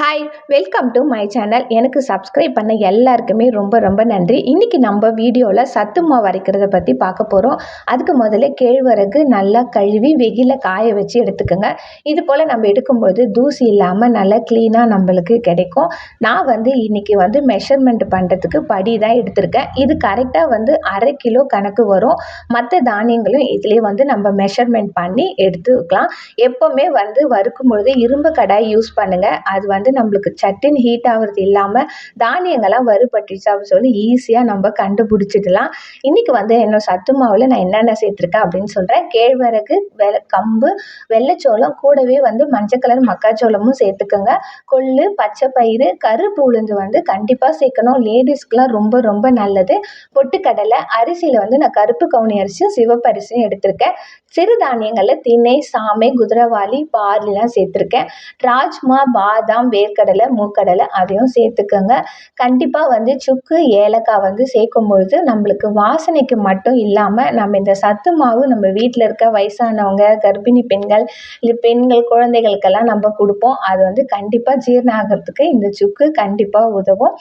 Hi welcome to my channel எனக்கு subscribe பண்ண எல்லாருக்குமே ரொம்ப ரொம்ப நன்றி. இன்றைக்கி நம்ம வீடியோவில் சத்து மாவு அரைக்கிறத பற்றி பார்க்க போகிறோம் அதுக்கு முதல்ல கேழ்வரகு நல்லா கழுவி வெயிலில் காய வச்சு எடுத்துக்கோங்க. இது போல் நம்ம எடுக்கும்போது தூசி இல்லாமல் நல்லா க்ளீனாக நம்மளுக்கு கிடைக்கும். நான் வந்து இன்றைக்கி வந்து மெஷர்மெண்ட் பண்ணுறதுக்கு படி தான் எடுத்திருக்கேன். இது கரெக்டாக வந்து அரை கிலோ கணக்கு வரும். மற்ற தானியங்களும் இதுலேயே வந்து நம்ம மெஷர்மெண்ட் பண்ணி எடுத்துக்கலாம். எப்போவுமே வந்து வறுக்கும் பொழுது இரும்பு கடாய் யூஸ் பண்ணுங்கள் அது வந்து வந்து நம்மளுக்கு சட்டுன்னு ஹீட் ஆகிறது இல்லாமல் தானியங்கள்லாம் வறுபட்டுச்சு அப்படின்னு சொல்லி ஈஸியாக நம்ம கண்டுபிடிச்சிடலாம். இன்றைக்கி வந்து என்னோடய சத்து மாவில் நான் என்னென்ன சேர்த்துருக்கேன் அப்படின்னு சொல்கிறேன் கேழ்வரகு வெ கம்பு வெள்ளைச்சோளம் கூடவே வந்து மஞ்சள் கலர் மக்காச்சோளமும் சேர்த்துக்கோங்க. கொள்ளு பச்சை பயிறு கருப்பு உளுந்து வந்து கண்டிப்பாக சேர்க்கணும். லேடிஸ்க்குலாம் ரொம்ப ரொம்ப நல்லது. பொட்டுக்கடலை அரிசியில் வந்து நான் கருப்பு கவுனி அரிசியும் சிவப்பு அரிசியும் எடுத்திருக்கேன். சிறுதானியங்களில் திணை சாமை குதிரவாளி பார்லிலாம் சேர்த்துருக்கேன். ராஜ்மா பாதாம் வேர்க்கடலை மூக்கடலை அதையும் சேர்த்துக்கோங்க. கண்டிப்பாக வந்து சுக்கு ஏலக்காய் வந்து சேர்க்கும் பொழுது நம்மளுக்கு வாசனைக்கு மட்டும் இல்லாமல் நம்ம இந்த சத்து மாவு நம்ம வீட்டில் இருக்க வயசானவங்க கர்ப்பிணி பெண்கள் இல்லை பெண்கள் குழந்தைகளுக்கெல்லாம் நம்ம கொடுப்போம். அது வந்து கண்டிப்பாக ஜீரணம் ஆகிறதுக்கு இந்த சுக்கு கண்டிப்பாக உதவும்.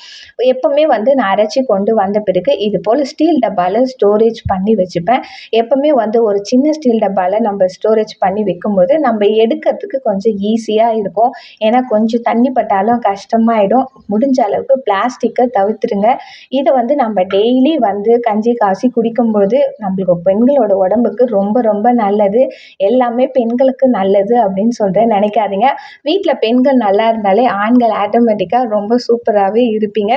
எப்போவுமே வந்து நான் அரைச்சி கொண்டு வந்த பிறகு இது போல் ஸ்டீல் டப்பாவில் ஸ்டோரேஜ் பண்ணி வச்சுப்பேன். எப்போவுமே வந்து ஒரு சின்ன ஸ்டீல் டப்பாவில் நம்ம ஸ்டோரேஜ் பண்ணி வைக்கும்போது நம்ம எடுக்கிறதுக்கு கொஞ்சம் ஈஸியாக இருக்கும். ஏன்னா கொஞ்சம் தண்ணி தண்ணி பட்டாலும் கஷ்டமாயிடும். முடிஞ்ச அளவுக்கு பிளாஸ்டிக்கை தவிர்த்துடுங்க இதை வந்து நம்ம டெய்லி வந்து கஞ்சி காய்ச்சி குடிக்கும்போது நம்மளுக்கு பெண்களோட உடம்புக்கு ரொம்ப ரொம்ப நல்லது. எல்லாமே பெண்களுக்கு நல்லது அப்படின்னு சொல்கிறேன் நினைக்காதீங்க. வீட்டில் பெண்கள் நல்லா இருந்தாலே ஆண்கள் ஆட்டோமேட்டிக்காக ரொம்ப சூப்பராகவே இருப்பீங்க.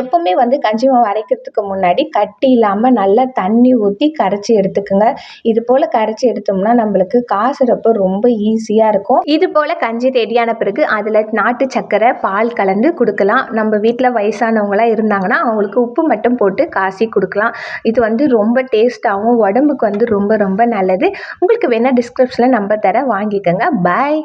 எப்போவுமே வந்து கஞ்சி மாவு அரைக்கிறதுக்கு முன்னாடி கட்டி இல்லாமல் நல்லா தண்ணி ஊற்றி கரைச்சி எடுத்துக்கோங்க. இது போல் கரைச்சி எடுத்தோம்னா நம்மளுக்கு காசுறப்போ ரொம்ப ஈஸியாக இருக்கும். இது போல் கஞ்சி ரெடியான பிறகு அதில் நாட்டு சர்க்கரை பால் கலந்து கொடுக்கலாம். நம்ம வீட்டில் வயசானவங்களாம் இருந்தாங்கன்னா அவங்களுக்கு உப்பு மட்டும் போட்டு காசி கொடுக்கலாம். இது வந்து ரொம்ப டேஸ்ட்டாகவும் உடம்புக்கு வந்து ரொம்ப ரொம்ப நல்லது. உங்களுக்கு வேணால் டிஸ்கிரிப்ஷனில் நம்பர் தர வாங்கிக்கோங்க. பாய்